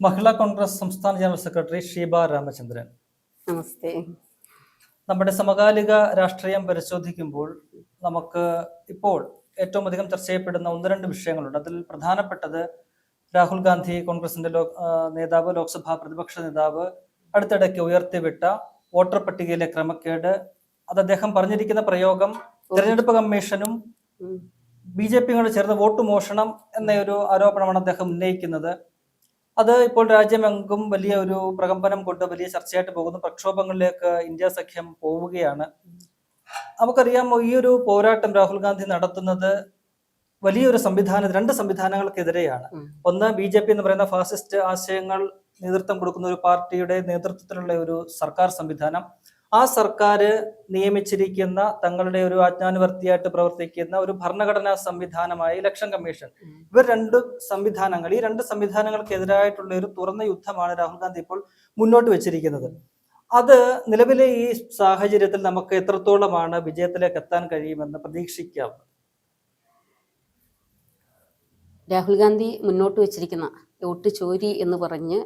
മഹിളാ കോൺഗ്രസ് സംസ്ഥാന general secretary Sheeba Ramachandran. നമസ്തേ. നമ്മുടെ സമകാലിക രാഷ്ട്രീയം പരിശോധിക്കുമ്പോൾ നമുക്ക് ഇപ്പോൾ ഏറ്റവും അധികം ചർച്ച ചെയ്യപ്പെടുന്ന ഒന്ന് രണ്ട് വിഷയങ്ങളുണ്ട്. അതിൽ പ്രധാനപ്പെട്ടത് രാഹുൽ ഗാന്ധി കോൺഗ്രസിന്റെ ലോ ആ, നേതാവ് ലോക്സഭാ പ്രതിപക്ഷ നേതാവ് അടുത്തിടയ്ക്ക് ഉയർത്തിവിട്ട വോട്ടർ പട്ടികയിലെ ക്രമക്കേട് അത് അദ്ദേഹം പറഞ്ഞിരിക്കുന്ന പ്രയോഗം തെരഞ്ഞെടുപ്പ് കമ്മീഷനും. ബി ജെ പിയോട് ചേർന്ന് വോട്ട് മോഷണം എന്നൊരു ആരോപണമാണ് അദ്ദേഹം ഉന്നയിക്കുന്നത്. അത് ഇപ്പോൾ രാജ്യമെങ്കും വലിയ ഒരു പ്രകമ്പനം കൊണ്ട് വലിയ ചർച്ചയായിട്ട് പോകുന്നു. പ്രക്ഷോഭങ്ങളിലേക്ക് ഇന്ത്യ സഖ്യം പോവുകയാണ്. നമുക്കറിയാം ഈ ഒരു പോരാട്ടം രാഹുൽ ഗാന്ധി നടത്തുന്നത് വലിയൊരു സംവിധാന രണ്ട് സംവിധാനങ്ങൾക്കെതിരെയാണ്. ഒന്ന് ബി ജെ പി എന്ന് പറയുന്ന ഫാസിസ്റ്റ് ആശയങ്ങൾ നേതൃത്വം കൊടുക്കുന്ന ഒരു പാർട്ടിയുടെ നേതൃത്വത്തിലുള്ള ഒരു സർക്കാർ സംവിധാനം. ആ സർക്കാർ നിയമിച്ചിരിക്കുന്ന തങ്ങളുടെ ഒരു ആജ്ഞാനുവർത്തിയായിട്ട് പ്രവർത്തിക്കുന്ന ഒരു ഭരണഘടനാ സംവിധാനമായ ഇലക്ഷൻ കമ്മീഷൻ. ഇവർ രണ്ട് സംവിധാനങ്ങൾ ഈ രണ്ട് സംവിധാനങ്ങൾക്കെതിരായിട്ടുള്ള ഒരു തുറന്ന യുദ്ധമാണ് രാഹുൽ ഗാന്ധി ഇപ്പോൾ മുന്നോട്ട് വെച്ചിരിക്കുന്നത്. അത് നിലവിലെ ഈ സാഹചര്യത്തിൽ നമുക്ക് എത്രത്തോളമാണ് വിജയത്തിലേക്ക് എത്താൻ കഴിയുമെന്ന് പ്രതീക്ഷിക്കാം. രാഹുൽ ഗാന്ധി മുന്നോട്ട് വെച്ചിരിക്കുന്ന വോട്ട് ചോരി എന്ന് പറഞ്ഞ്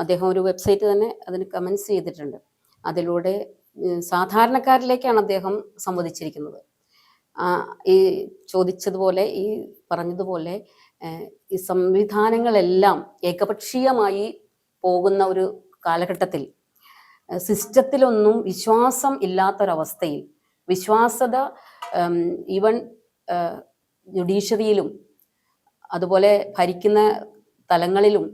അദ്ദേഹം ഒരു വെബ്സൈറ്റ് തന്നെ അതിന് കമൻസ് ചെയ്തിട്ടുണ്ട്. അതിലൂടെ സാധാരണക്കാരിലേക്കാണ് അദ്ദേഹം സംവദിച്ചിരിക്കുന്നത്. ഈ ചോദിച്ചതുപോലെ ഈ പറഞ്ഞതുപോലെ ഈ സംവിധാനങ്ങളെല്ലാം ഏകപക്ഷീയമായി പോകുന്ന ഒരു കാലഘട്ടത്തിൽ സിസ്റ്റത്തിലൊന്നും വിശ്വാസം ഇല്ലാത്തൊരവസ്ഥയിൽ വിശ്വാസത ഈവൺ ജുഡീഷ്യറിയിലും അതുപോലെ ഭരിക്കുന്ന തലങ്ങളിലും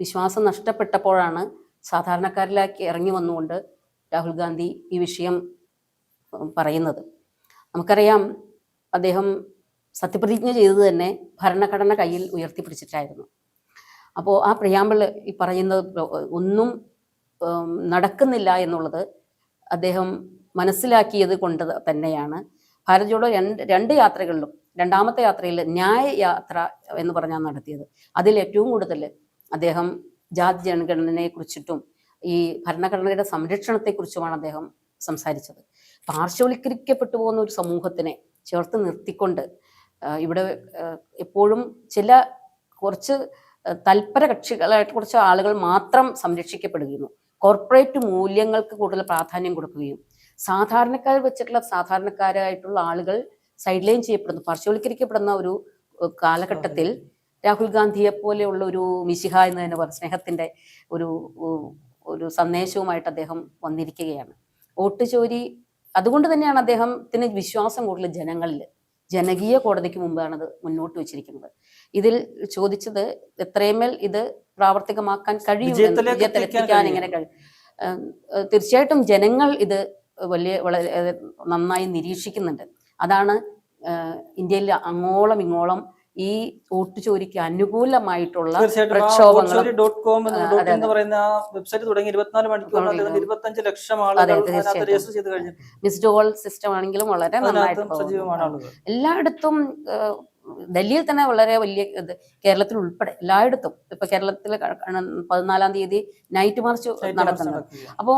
വിശ്വാസം നഷ്ടപ്പെട്ടപ്പോഴാണ് സാധാരണക്കാരിലേക്ക് ഇറങ്ങി വന്നുകൊണ്ട് രാഹുൽ ഗാന്ധി ഈ വിഷയം പറയുന്നത്. നമുക്കറിയാം അദ്ദേഹം സത്യപ്രതിജ്ഞ ചെയ്തത് തന്നെ ഭരണഘടന കയ്യിൽ ഉയർത്തിപ്പിടിച്ചിട്ടായിരുന്നു. അപ്പോൾ ആ പ്രിയാമ്പിൾ ഈ പറയുന്നത് ഒന്നും നടക്കുന്നില്ല എന്നുള്ളത് അദ്ദേഹം മനസ്സിലാക്കിയത് കൊണ്ട് തന്നെയാണ്. ഭാരത് ജോഡോ രണ്ട് രണ്ട് യാത്രകളിലും രണ്ടാമത്തെ യാത്രയിൽ ന്യായ യാത്ര എന്ന് പറഞ്ഞാണ് നടത്തിയത്. അതിൽ ഏറ്റവും കൂടുതൽ അദ്ദേഹം ജാതി ജനഗണനയെ കുറിച്ചിട്ടും ഈ ഭരണഘടനയുടെ സംരക്ഷണത്തെക്കുറിച്ചുമാണ് അദ്ദേഹം സംസാരിച്ചത്. പാർശ്വവൽക്കരിക്കപ്പെട്ടു പോകുന്ന ഒരു സമൂഹത്തിനെ ചേർത്ത് നിർത്തിക്കൊണ്ട് ഇവിടെ എപ്പോഴും ചില കുറച്ച് തൽപര കക്ഷികളായിട്ട് കുറച്ച് ആളുകൾ മാത്രം സംരക്ഷിക്കപ്പെടുകയും കോർപ്പറേറ്റ് മൂല്യങ്ങൾക്ക് കൂടുതൽ പ്രാധാന്യം കൊടുക്കുകയും സാധാരണക്കാർ വെച്ചിട്ടുള്ള സാധാരണക്കാരായിട്ടുള്ള ആളുകൾ സൈഡ് ലൈൻ ചെയ്യപ്പെടുന്നു. പാർശ്വവൽക്കരിക്കപ്പെടുന്ന ഒരു കാലഘട്ടത്തിൽ രാഹുൽ ഗാന്ധിയെ പോലെയുള്ള ഒരു മിശിഹ എന്ന് തന്നെ പറയും സ്നേഹത്തിന്റെ ഒരു ഒരു സന്ദേശവുമായിട്ട് അദ്ദേഹം വന്നിരിക്കുകയാണ്. വോട്ട് ചോരി അതുകൊണ്ട് തന്നെയാണ് അദ്ദേഹത്തിന് വിശ്വാസം കൂടുതൽ ജനങ്ങളിൽ. ജനകീയ കോടതിക്ക് മുമ്പാണ് അത് മുന്നോട്ട് വെച്ചിരിക്കുന്നത്. ഇതിൽ ചോദിച്ചത് എത്രയുമേൽ ഇത് പ്രാവർത്തികമാക്കാൻ കഴിയും വിജയത്തിലെത്തിക്കാൻ എങ്ങനെ കഴിയും. തീർച്ചയായിട്ടും ജനങ്ങൾ ഇത് വലിയ വളരെ നന്നായി നിരീക്ഷിക്കുന്നുണ്ട്. അതാണ് ഇന്ത്യയിൽ അങ്ങോളം ഇങ്ങോളം ഈ വോട്ട് ചോരിക്ക് അനുകൂലമായിട്ടുള്ള. കഴിഞ്ഞു. മിസ്ഡ് കോൾ സിസ്റ്റം ആണെങ്കിലും വളരെ നന്നായിട്ട് എല്ലായിടത്തും ഡൽഹിയിൽ തന്നെ വളരെ വലിയ ഇത് കേരളത്തിൽ ഉൾപ്പെടെ എല്ലായിടത്തും ഇപ്പൊ കേരളത്തിൽ പതിനാലാം തീയതി നൈറ്റ് മാർച്ച് നടത്തുന്നത് അപ്പോ അപ്പോൾ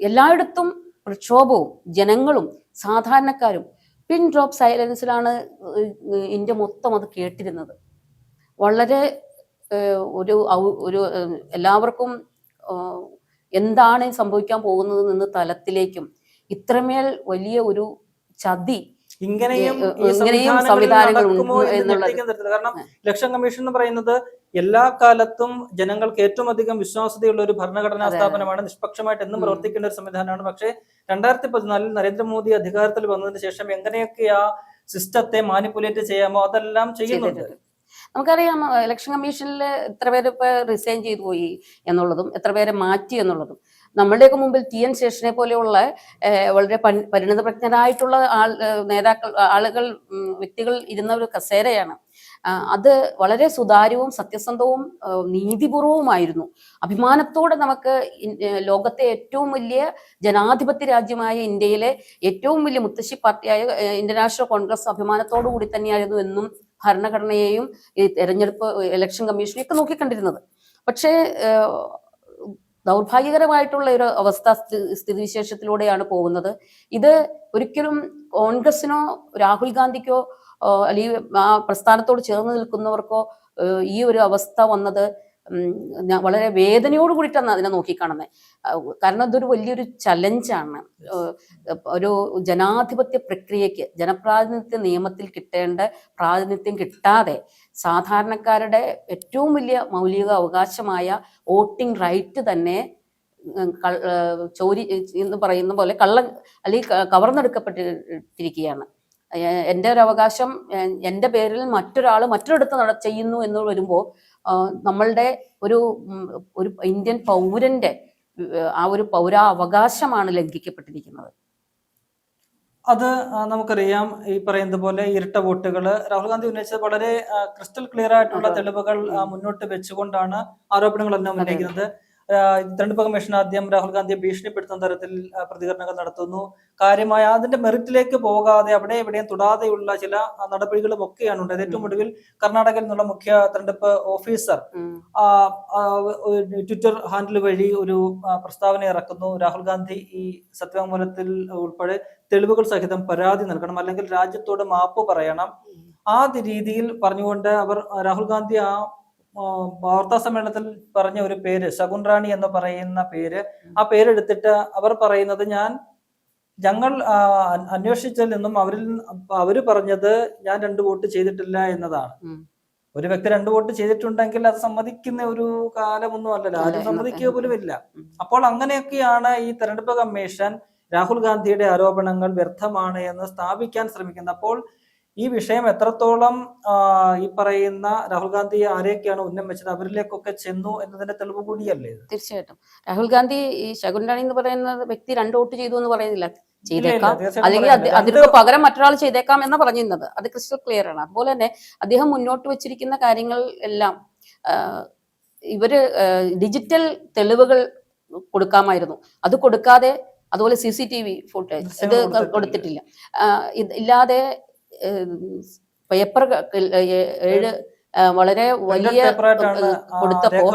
എല്ലായിടത്തും പ്രക്ഷോഭവും ജനങ്ങളും സാധാരണക്കാരും പിൻ ഡ്രോപ്പ് സൈലൻസിലാണ് ഇന്ത്യ മൊത്തം അത് കേട്ടിരുന്നത്. വളരെ ഒരു ഒരു എല്ലാവർക്കും എന്താണ് സംഭവിക്കാൻ പോകുന്നത് നിന്ന് തലത്തിലേക്കും ഇത്രമേൽ വലിയ ഒരു ചതി ഇങ്ങനെയും ഇങ്ങനെയും സംവിധാനങ്ങൾ. കാരണം ഇലക്ഷൻ കമ്മീഷൻ എന്ന് പറയുന്നത് എല്ലാ കാലത്തും ജനങ്ങൾക്ക് ഏറ്റവും അധികം വിശ്വാസ്യതയുള്ള ഒരു ഭരണഘടനാ. സ്ഥാപനമാണ് നിഷ്പക്ഷമായിട്ട് എന്നും പ്രവർത്തിക്കേണ്ട ഒരു സംവിധാനമാണ്. പക്ഷേ രണ്ടായിരത്തി പതിനാലിൽ നരേന്ദ്രമോദി അധികാരത്തിൽ വന്നതിന് ശേഷം എങ്ങനെയൊക്കെ ആ സിസ്റ്റത്തെ മാനിപ്പുലേറ്റ് ചെയ്യാമോ അതെല്ലാം ചെയ്യുന്നുണ്ട്. നമുക്കറിയാം ഇലക്ഷൻ കമ്മീഷനിൽ എത്ര പേര് ഇപ്പൊ റിസൈൻ ചെയ്തു പോയി എന്നുള്ളതും എത്ര പേരെ മാറ്റി എന്നുള്ളതും. നമ്മളുടെയൊക്കെ മുമ്പിൽ ടി എൻ ശേഷനെ പോലെയുള്ള വളരെ പരി- പരിണിതപ്രജ്ഞരായിട്ടുള്ള ആൾ നേതാക്കൾ ആളുകൾ വ്യക്തികൾ ഇരുന്ന ഒരു കസേരയാണ് അത് വളരെ സുതാര്യവും സത്യസന്ധവും നീതിപൂർവവുമായിരുന്നു. അഭിമാനത്തോടെ നമുക്ക് ലോകത്തെ ഏറ്റവും വലിയ ജനാധിപത്യ രാജ്യമായ ഇന്ത്യയിലെ ഏറ്റവും വലിയ മുത്തശ്ശി പാർട്ടിയായ ഇന്റർനാഷണൽ കോൺഗ്രസ് അഭിമാനത്തോടു കൂടി തന്നെയായിരുന്നു എന്നും ഭരണഘടനയെയും ഈ തെരഞ്ഞെടുപ്പ് ഇലക്ഷൻ കമ്മീഷനെയും ഒക്കെ നോക്കിക്കണ്ടിരുന്നത്. പക്ഷേ ദൗർഭാഗ്യകരമായിട്ടുള്ള ഒരു അവസ്ഥ സ്ഥി- സ്ഥിതിവിശേഷത്തിലൂടെയാണ് പോകുന്നത്. ഇത് ഒരിക്കലും കോൺഗ്രസിനോ രാഹുൽ ഗാന്ധിക്കോ അല്ലെങ്കിൽ ആ പ്രസ്ഥാനത്തോട് ചേർന്ന് നിൽക്കുന്നവർക്കോ ഈ ഒരു അവസ്ഥ വന്നത് വളരെ വേദനയോട് കൂടിയിട്ടാണ് അതിനെ നോക്കിക്കാണുന്നത് കാരണം ഇതൊരു വലിയൊരു ചലഞ്ചാണ്. ഒരു ജനാധിപത്യ പ്രക്രിയക്ക് ജനപ്രാതിനിധ്യ നിയമത്തിൽ കിട്ടേണ്ട പ്രാതിനിധ്യം കിട്ടാതെ സാധാരണക്കാരുടെ ഏറ്റവും വലിയ മൗലിക അവകാശമായ വോട്ടിംഗ് റൈറ്റ് തന്നെ ചോരി എന്ന് പറയുന്ന പോലെ കള്ള അല്ലെങ്കിൽ കവർന്നെടുക്കപ്പെട്ടിരിക്കുകയാണ്. എന്റെ ഒരു അവകാശം എന്റെ പേരിൽ മറ്റൊരാൾ മറ്റൊരിടത്ത് നട ചെയ്യുന്നു എന്ന് വരുമ്പോൾ നമ്മളുടെ ഒരു ഒരു ഇന്ത്യൻ പൗരന്റെ ആ ഒരു പൗരാവകാശമാണ് ലംഘിക്കപ്പെട്ടിരിക്കുന്നത്. അത് നമുക്കറിയാം. ഈ പറയുന്നത് പോലെ ഇരട്ട വോട്ടുകൾ രാഹുൽ ഗാന്ധി ഉന്നയിച്ചത് വളരെ ക്രിസ്റ്റൽ ക്ലിയർ ആയിട്ടുള്ള തെളിവുകൾ മുന്നോട്ട് വെച്ചുകൊണ്ടാണ് ആരോപണങ്ങളെല്ലാം. ഉന്നയിക്കുന്നത്. തെരഞ്ഞെടുപ്പ് കമ്മീഷൻ ആദ്യം രാഹുൽ ഗാന്ധിയെ ഭീഷണിപ്പെടുത്തുന്ന തരത്തിൽ പ്രതികരണങ്ങൾ നടത്തുന്നു. കാര്യമായ അതിന്റെ മെറിറ്റിലേക്ക് പോകാതെ അവിടെ എവിടെയും തൊടാതെയുള്ള ചില നടപടികളും ഒക്കെയാണ് ഉണ്ടായത് ഏറ്റവും ഒടുവിൽ കർണാടകയിൽ നിന്നുള്ള മുഖ്യ തെരഞ്ഞെടുപ്പ് ഓഫീസർ ട്വിറ്റർ ഹാൻഡിൽ വഴി ഒരു പ്രസ്താവന ഇറക്കുന്നു. രാഹുൽ ഗാന്ധി ഈ സത്യവാങ്മൂലത്തിൽ ഉൾപ്പെടെ തെളിവുകൾ സഹിതം പരാതി നൽകണം. അല്ലെങ്കിൽ രാജ്യത്തോട് മാപ്പ് പറയണം. ആ രീതിയിൽ പറഞ്ഞുകൊണ്ട് അവർ രാഹുൽ ഗാന്ധി ആ, വാർത്താ സമ്മേളനത്തിൽ പറഞ്ഞ ഒരു പേര് ശകുൻ റാണി എന്ന് പറയുന്ന പേര് ആ പേരെടുത്തിട്ട് അവർ പറയുന്നത് ഞാൻ ഞങ്ങൾ അന്വേഷിച്ചതിൽ നിന്നും അവരിൽ അവർ പറഞ്ഞത് ഞാൻ രണ്ട് വോട്ട് ചെയ്തിട്ടില്ല എന്നതാണ്. ഒരു വ്യക്തി രണ്ട് വോട്ട് ചെയ്തിട്ടുണ്ടെങ്കിൽ അത് സമ്മതിക്കുന്ന ഒരു കാലമൊന്നും അല്ലല്ലോ. ആരും സമ്മതിക്കുക പോലും ഇല്ല അപ്പോൾ അങ്ങനെയൊക്കെയാണ് ഈ തെരഞ്ഞെടുപ്പ് കമ്മീഷൻ രാഹുൽ ഗാന്ധിയുടെ ആരോപണങ്ങൾ വ്യർത്ഥമാണ് എന്ന് സ്ഥാപിക്കാൻ ശ്രമിക്കുന്നത്. അപ്പോൾ ഈ വിഷയം എത്രത്തോളം ഈ പറയുന്ന രാഹുൽ ഗാന്ധി ആരെയൊക്കെയാണ് ഉന്നം വെച്ചത്? അവരിലേക്കൊക്കെ ചെന്നു എന്നതിന്റെ തെളിവ് കൂടിയല്ലേ തീർച്ചയായിട്ടും. രാഹുൽ ഗാന്ധി ഈ ശകുൻ റാണി എന്ന് പറയുന്ന വ്യക്തി രണ്ട് വോട്ട് ചെയ്തു എന്ന് പറയുന്നില്ല. ചെയ്തേക്കാം. അല്ലെങ്കിൽ. അതിനൊക്കെ പകരം മറ്റൊരാൾ ചെയ്തേക്കാം എന്ന് പറഞ്ഞിരുന്നത്. അത് ക്രിസ്റ്റൽ ക്ലിയർ ആണ്. അതുപോലെ തന്നെ അദ്ദേഹം മുന്നോട്ട് വെച്ചിരിക്കുന്ന കാര്യങ്ങൾ എല്ലാം ഇവർ ഡിജിറ്റൽ തെളിവുകൾ കൊടുക്കാമായിരുന്നു. അത് കൊടുക്കാതെ അതുപോലെ C C T V footage ഇത് കൊടുത്തിട്ടില്ല. ഇല്ലാതെ പേപ്പർ ഏഴ് വളരെ വലിയ കൊടുത്തപ്പോ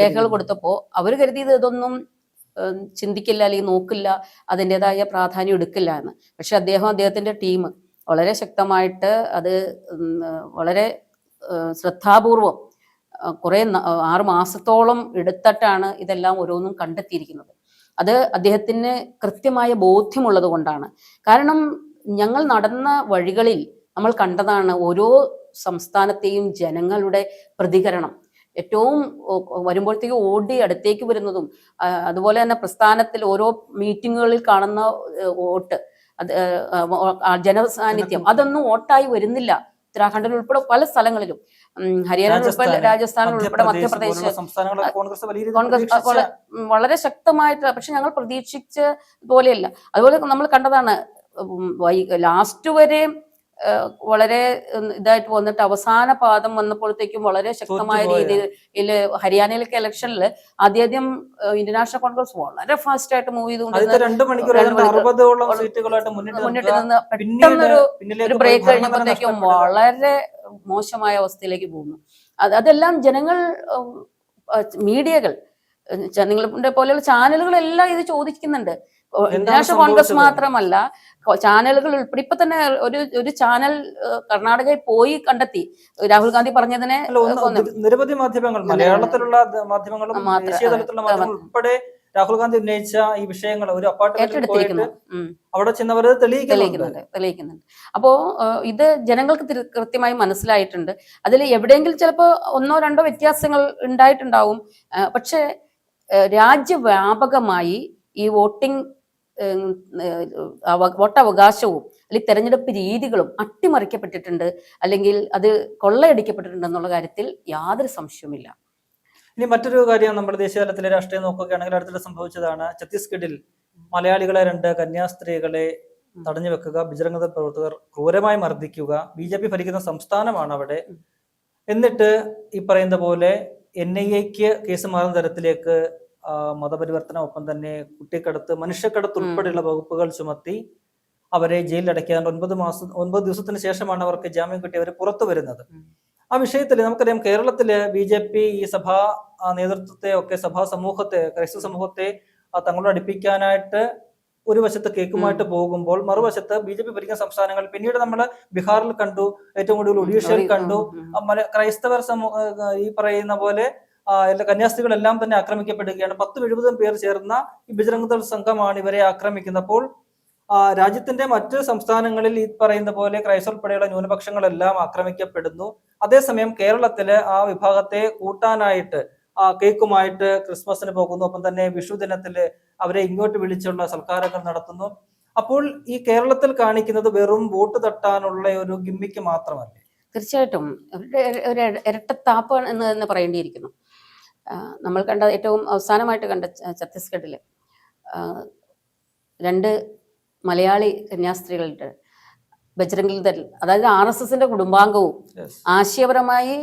രേഖകൾ. കൊടുത്തപ്പോ അവർ കരുതിയത് ഇതൊന്നും ചിന്തിക്കില്ല അല്ലെങ്കിൽ നോക്കില്ല അതിന്റെതായ പ്രാധാന്യം എടുക്കില്ല എന്ന്. പക്ഷെ അദ്ദേഹം അദ്ദേഹത്തിന്റെ ടീം വളരെ ശക്തമായിട്ട് അത് വളരെ ശ്രദ്ധാപൂർവം കുറേ ആറ് മാസത്തോളം എടുത്തിട്ടാണ് ഇതെല്ലാം ഓരോന്നും കണ്ടെത്തിയിരിക്കുന്നത്. അത് അദ്ദേഹത്തിന് കൃത്യമായ ബോധ്യമുള്ളത് കൊണ്ടാണ്. കാരണം ഞങ്ങൾ നടന്ന വഴികളിൽ നമ്മൾ കണ്ടതാണ് ഓരോ സംസ്ഥാനത്തെയും ജനങ്ങളുടെ പ്രതികരണം. ഏറ്റവും വരുമ്പോഴത്തേക്ക് ഓടി അടുത്തേക്ക് വരുന്നതും അതുപോലെ തന്നെ പ്രസ്ഥാനത്തിൽ ഓരോ മീറ്റിങ്ങുകളിൽ കാണുന്ന വോട്ട്. അത് ജനസാന്നിധ്യം. അതൊന്നും വോട്ടായി വരുന്നില്ല. ഉത്തരാഖണ്ഡിൽ ഉൾപ്പെടെ പല സ്ഥലങ്ങളിലും. ഹരിയാന ഉൾപ്പെടെ രാജസ്ഥാൻ, രാജസ്ഥാനിൽ ഉൾപ്പെടെ മധ്യപ്രദേശ് കോൺഗ്രസ് വളരെ ശക്തമായിട്ട് പക്ഷെ ഞങ്ങൾ പ്രതീക്ഷിച്ച പോലെയല്ല. അതുപോലെ നമ്മൾ കണ്ടതാണ് ലാസ്റ്റ് വരെ വളരെ ഇതായിട്ട് വന്നിട്ട് അവസാന പാദം വന്നപ്പോഴത്തേക്കും വളരെ ശക്തമായ രീതിയിൽ ഹരിയാനയിലൊക്കെ ഇലക്ഷനിൽ ആദ്യാദ്യം ഇന്റർനാഷണൽ ഇന്ത്യൻ കോൺഗ്രസ് വളരെ ഫാസ്റ്റ് ആയിട്ട് മൂവ് ചെയ്തുകൊണ്ട് മുന്നിട്ട് നിന്ന് പെട്ടെന്നൊരു ഒരു ബ്രേക്ക് കഴിഞ്ഞപ്പോഴത്തേക്കും വളരെ മോശമായ അവസ്ഥയിലേക്ക് പോകുന്നു. അത് അതെല്ലാം ജനങ്ങൾ മീഡിയകൾ നിങ്ങളുടെ പോലെയുള്ള ചാനലുകളെല്ലാം ഇത് ചോദിക്കുന്നുണ്ട്. ഇന്റർനാഷണൽ കോൺഗ്രസ് മാത്രമല്ല ചാനലുകൾ ഉൾപ്പെടെ ഇപ്പൊ തന്നെ ഒരു ഒരു ചാനൽ കർണാടകയിൽ പോയി കണ്ടെത്തി. രാഹുൽ ഗാന്ധി പറഞ്ഞതിനെ നിരവധി മാധ്യമങ്ങൾ മലയാളത്തിലുള്ള മാധ്യമങ്ങളും ദേശീയ തലത്തിലുള്ള മാധ്യമങ്ങൾ ഉൾപ്പെടെ രാഹുൽ ഗാന്ധി ഉന്നയിച്ച ഈ വിഷയങ്ങൾ ഒരു അപ്പാർട്ട്മെന്റിൽ പോയിട്ട് അവിടെ ചെന്നവർ തെളിയിക്കുന്നുണ്ട്. തെളിയിക്കുന്നുണ്ട് അപ്പോ ഇത് ജനങ്ങൾക്ക് കൃത്യമായി മനസ്സിലായിട്ടുണ്ട്. അതിൽ എവിടെയെങ്കിലും ചിലപ്പോ ഒന്നോ രണ്ടോ വ്യത്യാസങ്ങൾ ഉണ്ടായിട്ടുണ്ടാവും. പക്ഷെ രാജ്യവ്യാപകമായി ഈ വോട്ടിംഗ് വോട്ടവകാശവും അല്ലെങ്കിൽ തെരഞ്ഞെടുപ്പ് രീതികളും അട്ടിമറിക്കപ്പെട്ടിട്ടുണ്ട് അല്ലെങ്കിൽ അത് കൊള്ളയടിക്കപ്പെട്ടിട്ടുണ്ട് എന്നുള്ള കാര്യത്തിൽ യാതൊരു സംശയവുമില്ല. ഇനി മറ്റൊരു കാര്യം നമ്മുടെ ദേശീയ തലത്തിലെ രാഷ്ട്രീയം നോക്കുകയാണെങ്കിൽ അടുത്തിടെ സംഭവിച്ചതാണ് ഛത്തീസ്ഗഡിൽ മലയാളികളെ രണ്ട് കന്യാസ്ത്രീകളെ തടഞ്ഞു വെക്കുക ബിജരംഗത പ്രവർത്തകർ ക്രൂരമായി മർദ്ദിക്കുക ബി ജെ പി ഭരിക്കുന്ന സംസ്ഥാനമാണ് അവിടെ. എന്നിട്ട് ഈ പറയുന്ന പോലെ എൻ ഐ എക്ക് കേസ് മാറുന്ന തരത്തിലേക്ക് മതപരിവർത്തനം ഒപ്പം തന്നെ കുട്ടിക്കടത്ത് മനുഷ്യക്കടത്ത്. ഉൾപ്പെടെയുള്ള വകുപ്പുകൾ ചുമത്തി അവരെ ജയിലിൽ അടയ്ക്കാൻ ഒൻപത് മാസം ഒൻപത് ദിവസത്തിന് ശേഷമാണ് അവർക്ക് ജാമ്യം കിട്ടി അവർ പുറത്തു വരുന്നത്. ആ വിഷയത്തിൽ നമുക്കറിയാം കേരളത്തിൽ ബി ജെ പി ഈ സഭാ നേതൃത്വത്തെ ഒക്കെ സഭാ സമൂഹത്തെ ക്രൈസ്തവ സമൂഹത്തെ തങ്ങളോട് അടുപ്പിക്കാനായിട്ട് ഒരു വശത്ത് കേക്കുമായിട്ട് പോകുമ്പോൾ മറുവശത്ത് ബി ജെ പി ഭരിക്കുന്ന സംസ്ഥാനങ്ങൾ പിന്നീട് നമ്മൾ ബീഹാറിൽ കണ്ടു ഏറ്റവും കൂടുതൽ ഒഡീഷയിൽ കണ്ടു മല- ക്രൈസ്തവർ സമൂഹ ഈ പറയുന്ന പോലെ എല്ലാ കന്യാസ്ത്രീകളെല്ലാം തന്നെ ആക്രമിക്കപ്പെടുകയാണ്. പത്തും എഴുപതും പേർ ചേർന്ന ഈ ബജരംഗദൾ സംഘമാണ് ഇവരെ ആക്രമിക്കുന്നപ്പോൾ രാജ്യത്തിന്റെ മറ്റ് സംസ്ഥാനങ്ങളിൽ ഈ പറയുന്ന പോലെ ക്രൈസ്തവ ഉൾപ്പെടെയുള്ള ന്യൂനപക്ഷങ്ങളെല്ലാം ആക്രമിക്കപ്പെടുന്നു. അതേസമയം കേരളത്തിൽ ആ വിഭാഗത്തെ കൂട്ടാനായിട്ട് കേക്കുമായിട്ട് ക്രിസ്മസിന് പോകുന്നു. ഒപ്പം തന്നെ വിഷു ദിനത്തിൽ അവരെ ഇങ്ങോട്ട് വിളിച്ചുള്ള സൽക്കാരങ്ങൾ നടത്തുന്നു. അപ്പോൾ ഈ കേരളത്തിൽ കാണിക്കുന്നത് വെറും വോട്ട് തട്ടാനുള്ള ഒരു ഗിമ്മിക്ക് മാത്രമല്ലേ? തീർച്ചയായിട്ടും. ഒരു ഇര- ഇരട്ടത്താപ്പ് എന്ന് തന്നെ പറയേണ്ടിയിരിക്കുന്നു. നമ്മൾ കണ്ട ഏറ്റവും അവസാനമായിട്ട് കണ്ട ഛത്തീസ്ഗഡിൽ രണ്ട് മലയാളി കന്യാസ്ത്രീകളുടെ ബജ്രംഗിൽ ദൽ അതായത് ആർ എസ് എസിന്റെ കുടുംബാംഗവും ആശയപരമായി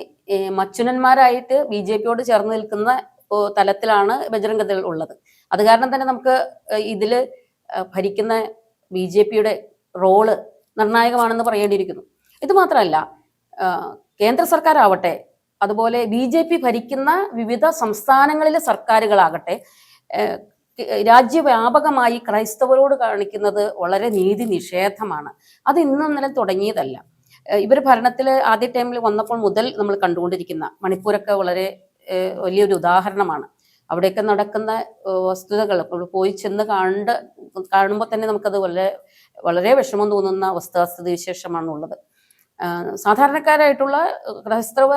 മച്ചുനന്മാരായിട്ട് ബി ജെ പിയോട് ചേർന്ന് നിൽക്കുന്ന തലത്തിലാണ് ബജറംഗ ദൾ ഉള്ളത്. അത് കാരണം തന്നെ നമുക്ക് ഇതിൽ ഇതിൽ ഭരിക്കുന്ന ബി ജെ പിയുടെ റോൾ നിർണായകമാണെന്ന് പറയേണ്ടിയിരിക്കുന്നു. ഇത് മാത്രമല്ല കേന്ദ്ര സർക്കാർ ആവട്ടെ അതുപോലെ ബി ജെ പി ഭരിക്കുന്ന വിവിധ സംസ്ഥാനങ്ങളിലെ സർക്കാരുകളാകട്ടെ രാജ്യവ്യാപകമായി ക്രൈസ്തവരോട് കാണിക്കുന്നത് വളരെ നീതി നിഷേധമാണ്. അത് ഇന്നും ഇന്നലെ തുടങ്ങിയതല്ല. ഇവർ ഭരണത്തിൽ ആദ്യ ടൈമിൽ വന്നപ്പോൾ മുതൽ നമ്മൾ കണ്ടുകൊണ്ടിരിക്കുന്ന മണിപ്പൂരൊക്കെ വളരെ വലിയൊരു ഉദാഹരണമാണ്. അവിടെയൊക്കെ നടക്കുന്ന വസ്തുതകൾ പോയി ചെന്ന് കണ്ട് കാണുമ്പോൾ തന്നെ നമുക്കത് വളരെ വളരെ വിഷമം തോന്നുന്ന വസ്തുതാസ്ഥിതി വിശേഷമാണുള്ളത് സാധാരണക്കാരായിട്ടുള്ള ക്രൈസ്തവ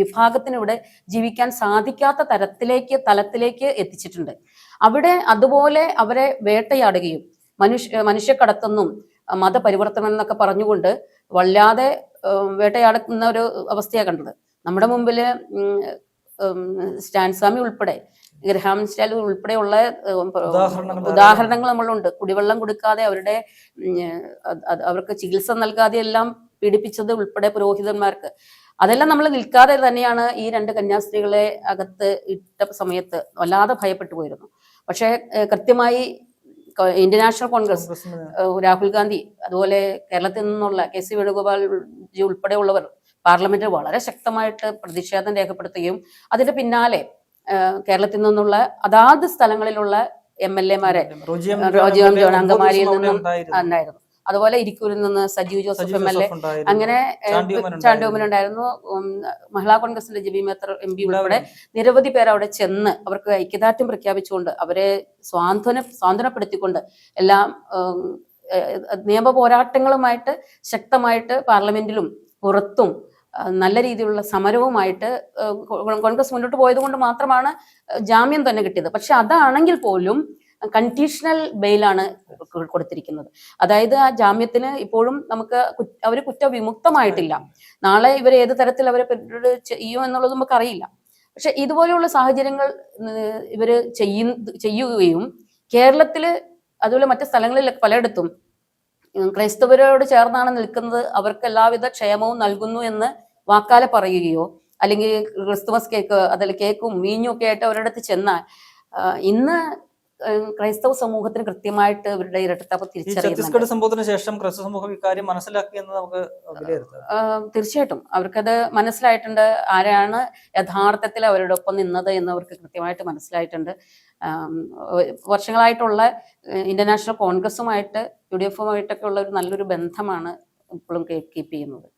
വിഭാഗത്തിനിവിടെ ജീവിക്കാൻ സാധിക്കാത്ത തരത്തിലേക്ക് തലത്തിലേക്ക് എത്തിച്ചിട്ടുണ്ട്. അവിടെ അതുപോലെ അവരെ വേട്ടയാടുകയും മനുഷ്യ മനുഷ്യക്കടത്തെന്നും മതപരിവർത്തനം എന്നൊക്കെ പറഞ്ഞുകൊണ്ട് വല്ലാതെ വേട്ടയാടുന്ന ഒരു അവസ്ഥയാണ് കണ്ടത്. നമ്മുടെ മുമ്പിൽ സ്റ്റാൻസ്വാമി ഉൾപ്പെടെ ഗ്രഹാം സ്റ്റാൽ ഉൾപ്പെടെയുള്ള ഉദാഹരണങ്ങൾ നമ്മളുണ്ട്. കുടിവെള്ളം കൊടുക്കാതെ അവരുടെ അവർക്ക് ചികിത്സ നൽകാതെ എല്ലാം പീഡിപ്പിച്ചത് ഉൾപ്പെടെ പുരോഹിതന്മാർക്ക് അതെല്ലാം നമ്മൾ നിൽക്കാതെ തന്നെയാണ് ഈ രണ്ട് കന്യാസ്ത്രീകളെ അകത്ത് ഇട്ട സമയത്ത് വല്ലാതെ ഭയപ്പെട്ടു പോയിരുന്നു പക്ഷേ കൃത്യമായി ഇന്ത്യൻ നാഷണൽ കോൺഗ്രസ് രാഹുൽ ഗാന്ധി അതുപോലെ കേരളത്തിൽ നിന്നുള്ള കെ സി വേണുഗോപാൽ ജി ഉൾപ്പെടെയുള്ളവർ പാർലമെന്റിൽ വളരെ ശക്തമായിട്ട് പ്രതിഷേധം രേഖപ്പെടുത്തുകയും അതിന്റെ പിന്നാലെ കേരളത്തിൽ നിന്നുള്ള അതാത് സ്ഥലങ്ങളിലുള്ള എം എൽ എമാരെ റോജി എം. റോജി എം. ജോൺ അങ്കമാലിയിൽ നിന്നും ഉണ്ടായിരുന്നു. അതുപോലെ ഇരിക്കൂരിൽ നിന്ന് Sajeev Joseph M L A. അങ്ങനെ ചാണ്ടിയോമനുണ്ടായിരുന്നു മഹിളാ കോൺഗ്രസിന്റെ ജബി മേത്തർ എം പി ഉൾപ്പെടെ നിരവധി പേർ അവിടെ ചെന്ന് അവർക്ക് ഐക്യദാർഢ്യം പ്രഖ്യാപിച്ചുകൊണ്ട് അവരെ സ്വാന്തന സ്വാന്തനപ്പെടുത്തിക്കൊണ്ട് എല്ലാം നിയമ പോരാട്ടങ്ങളുമായിട്ട് ശക്തമായിട്ട് പാർലമെന്റിലും പുറത്തും നല്ല രീതിയിലുള്ള സമരവുമായിട്ട് കോൺഗ്രസ് മുന്നോട്ട് പോയത് കൊണ്ട് മാത്രമാണ് ജാമ്യം തന്നെ കിട്ടിയത്. പക്ഷെ അതാണെങ്കിൽ പോലും കണ്ടീഷണൽ ബെയിലാണ് കൊടുത്തിരിക്കുന്നത്. അതായത് ആ ജാമ്യത്തിന് ഇപ്പോഴും നമുക്ക് അവർ കുറ്റവിമുക്തമായിട്ടില്ല. നാളെ ഇവർ ഏത് തരത്തിൽ അവരെ ചെയ്യും എന്നുള്ളത് നമുക്ക് അറിയില്ല. പക്ഷെ ഇതുപോലെയുള്ള സാഹചര്യങ്ങൾ ഇവർ ചെയ്യുന്ന ചെയ്യുകയും കേരളത്തിൽ അതുപോലെ മറ്റു സ്ഥലങ്ങളിലൊക്കെ പലയിടത്തും ക്രൈസ്തവരോട് ചേർന്നാണ് നിൽക്കുന്നത്. അവർക്ക് എല്ലാവിധ ക്ഷേമവും നൽകുന്നു എന്ന് വാക്കാല പറയുകയോ അല്ലെങ്കിൽ ക്രിസ്തുമസ് കേക്ക് അതിൽ കേക്കും വീഞ്ഞും ഒക്കെ ആയിട്ട് അവരുടെ അടുത്ത് ചെന്നാൽ ഇന്ന് ക്രൈസ്തവ സമൂഹത്തിന് കൃത്യമായിട്ട് ഇവരുടെ ഇരട്ടത്താപ്പ് തിരിച്ചറിയുന്നുണ്ട്. സംഭവത്തിന് ശേഷം സമൂഹം ഇക്കാര്യം നമുക്ക് തീർച്ചയായിട്ടും. അവർക്കത് മനസ്സിലായിട്ടുണ്ട്. ആരാണ് യഥാർത്ഥത്തിൽ അവരുടെ ഒപ്പം നിന്നത് എന്ന് അവർക്ക് കൃത്യമായിട്ട് മനസ്സിലായിട്ടുണ്ട്. വർഷങ്ങളായിട്ടുള്ള ഇന്റർനാഷണൽ കോൺഗ്രസുമായിട്ട് യു ഡി എഫുമായിട്ടൊക്കെ ഉള്ള ഒരു നല്ലൊരു ബന്ധമാണ് ഇപ്പോഴും കീപ്പ് ചെയ്യുന്നത്.